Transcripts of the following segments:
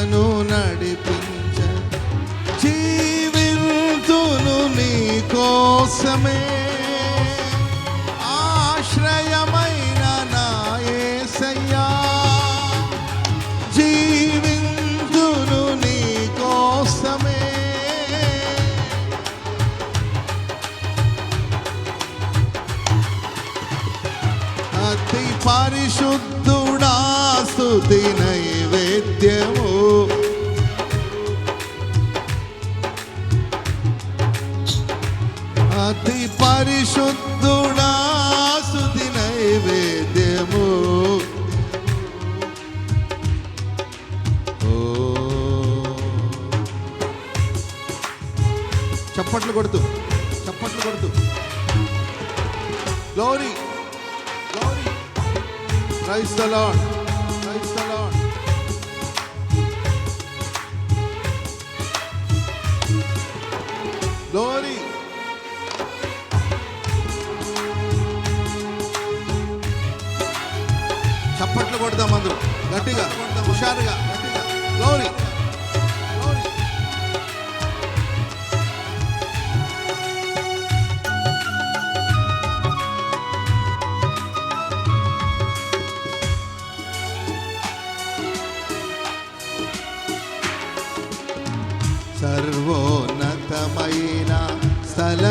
నన్ను నడిపించ. జీవితును నీ కోసమే. ఆశ్రయమైన నా యేసయ్యా జీవితును నీ కోసమే. అతి పరిశుద్ధుడా స్తుతి నైవేద్యము. అతి పరిశుద్ధుడా స్తుతి నైవేద్యము చప్పట్లు కొడుతూ చప్పట్లు కొడుతూ. Glory Praise the Lord. Praise the Lord. Glory. చప్పట్లు కొడదాం అందరూ గట్టిగా హుషారుగా గట్టిగా గ్లోరీ గ్లోరీ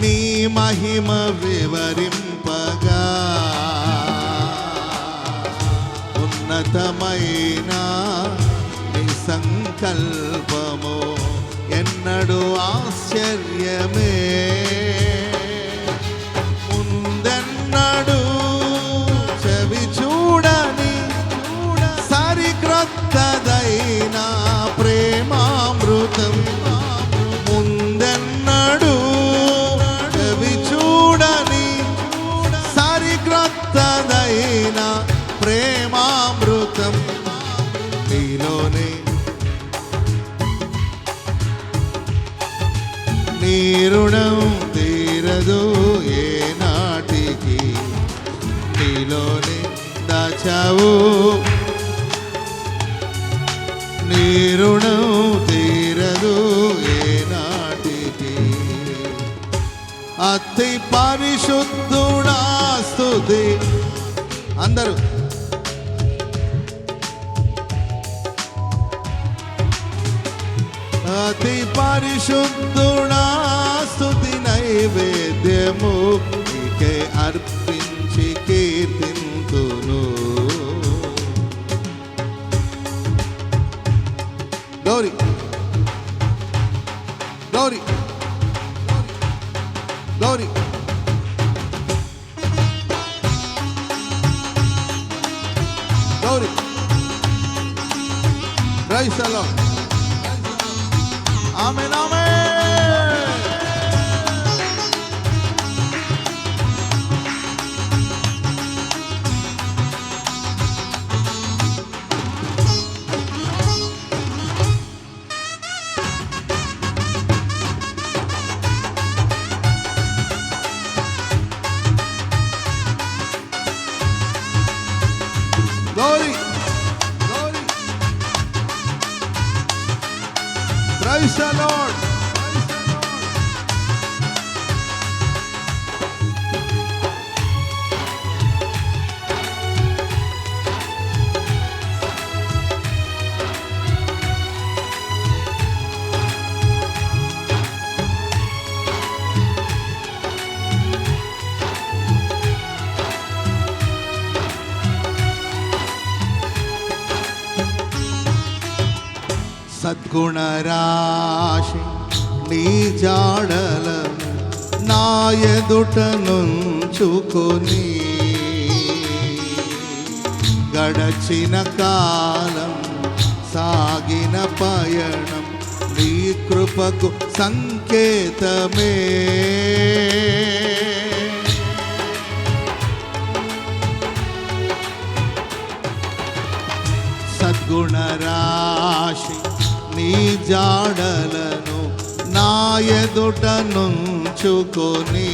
నీ మహిమ వివరింపగా. ఉన్నతమైన నీ సంకల్పము ఎన్నడు ఆశ్చర్యమే. నీలోనే దాచావు. నీ రుణం తీరదు ఏ నాటికి అతి పరిశుద్ధుడా స్తుతి అందరూ. అతి పరిశుద్ధుడా స్తుతి నైవేద్యము నీకే అర్పి కీర్తింతును గౌరీ. గౌరీ. గుణరాశి నీ జాడలను నా ఎదుట నుంచుకొని గడచిన కాలం సాగిన పయణం నీ కృపకు సంకేతమే జాడలను నా ఎదుట నుంచుకొని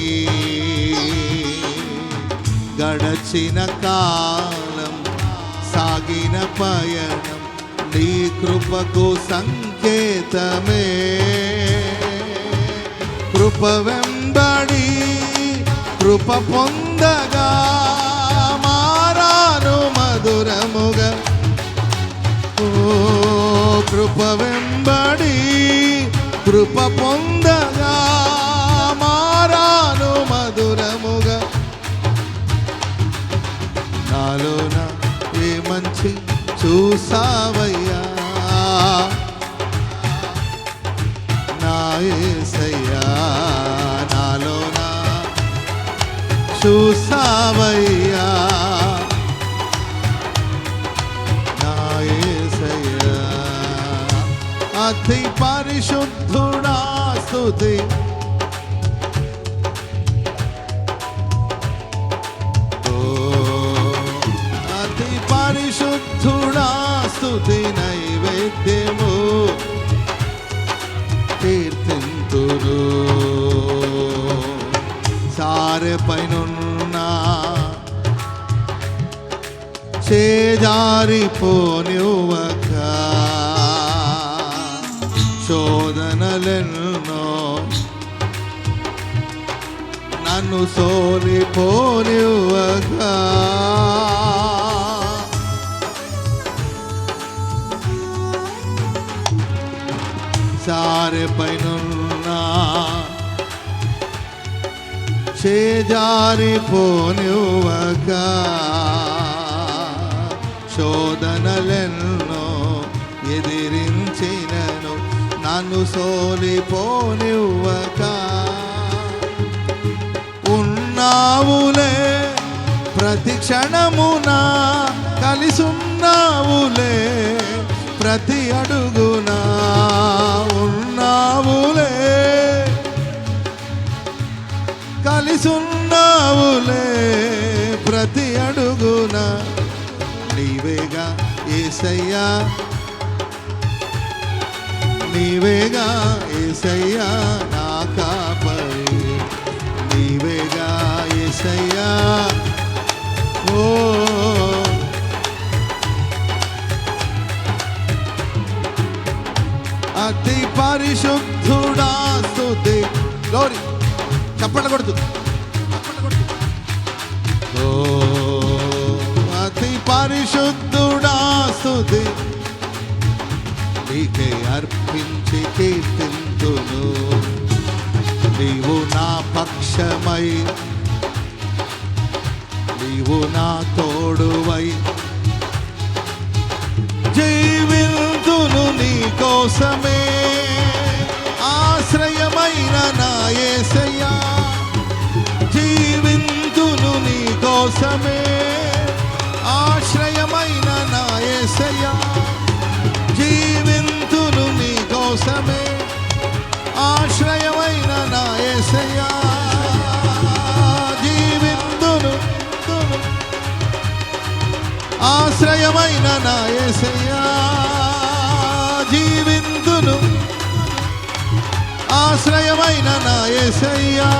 గడచిన కాలం సాగిన పయనం నీ కృపకు సంకేతమే. కృప వెంబడి కృప పొందగా మారాను మధురముగా. ఓ కృప వెంబడి కృప పొందగా మారాను మధురముగా. నాలోన ఏ మంచి చూసావయ్యా? నాయసయ్యా నాలోన చూసావయ్యా? అతి పరిశుద్ధుడా స్తుతి ఓ, అతి పరిశుద్ధుడా స్తుతి నైవేద్యము కీర్తింతురు సారె పైనున్నా చేజారిపోనివ్వక నన్ను సోలిపోనివ్వక సారె చేజారి చేజారిపోనివ్వక శోధనలెన్నో ఎదిరించినను నన్ను సోలిపోనివ్వక ఉన్నావులే. ప్రతి క్షణమున కలిసున్నావులే. ప్రతి అడుగున ఉన్నావులే. కలిసున్నావులే. ప్రతి అడుగున నీవేగా ఏసయ్యా. నీవేగా ఏసయ్యా నాకా ఏసయ్యా ఓ. అతి పరిశుద్ధుడా స్తుతి. గౌరీ చప్పట్లు కొడుతూ. ఓ. అతి పరిశుద్ధుడా స్తుతి. నీకే అర్పించి కీర్తింతును. నీవు నా పక్షమై నీవు నా తోడువై. జీవితును నీ కోసమే. ఆశ్రయమైన నా యేసయ్యా జీవింతును నీ కోసమే. ఆశ్రయమైన నా యేసయ్యా జీవింతును నీ కోసమే. ఆశ్రయమైన నా యేసయ్యా ఆశ్రయమైన నా యేసయ్యా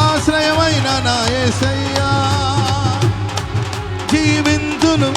ఆశ్రయమైన నా యేసయ్యా జీవిందును.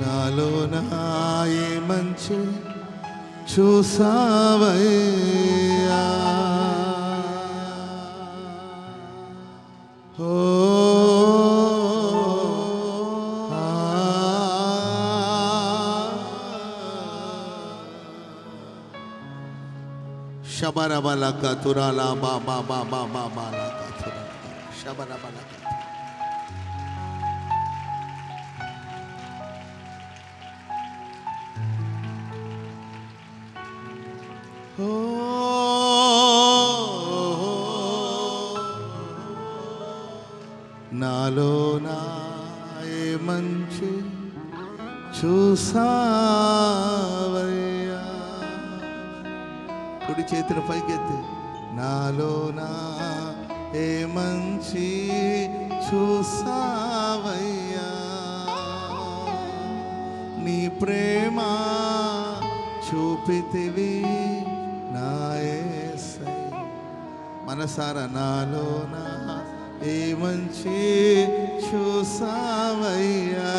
నాలో నాయ మంచి చూసావయ్యా ఓ ఆ. శబరబలక తురాల బా బా బా బా బా బా లక తురాల నాలో నాయ మంచి చూసావయ్యా. కుడి చేతిని పైకెత్తి. నాలో నా ఏ మంచి చూసావయ్యా. నీ ప్రేమ చూపితివి. నా మనసారా నాలో నా ఏ మంచి చూసావయ్యా?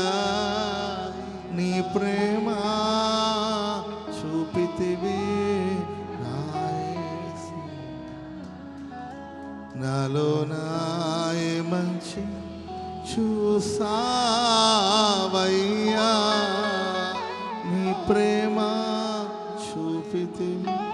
నీ ప్రేమ చూపితివి నాలో నా మంచి చూసావయ్యా? నీ ప్రేమ చూపితివి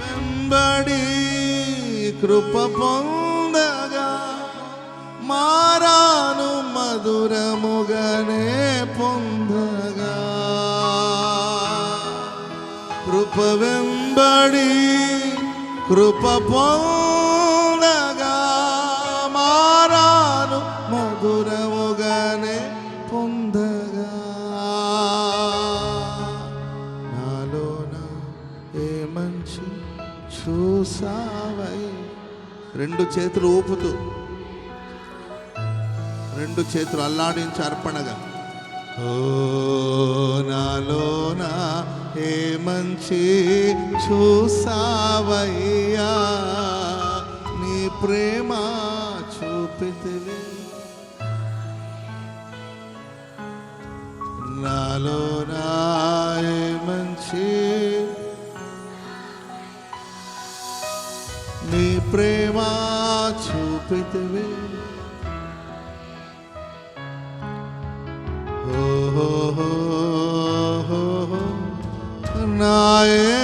వెంబడి కృప పొందగా మారాను మధురముగనే పొందగా కృప వెంబడి కృప పొందగా మారాను మధురముగానే పొందగా. నాలోన ఏ మంచి చూసావై? రెండు చేతులు ఊపుతూ రెండు చేతులు అల్లాడించి అర్పణగా. ఓ నాలోనా ఏ మంచి చూసావయ్యా? నీ ప్రేమ చూపితివి నాలో నా ఏ మంచి నీ ప్రేమ చూపితివి है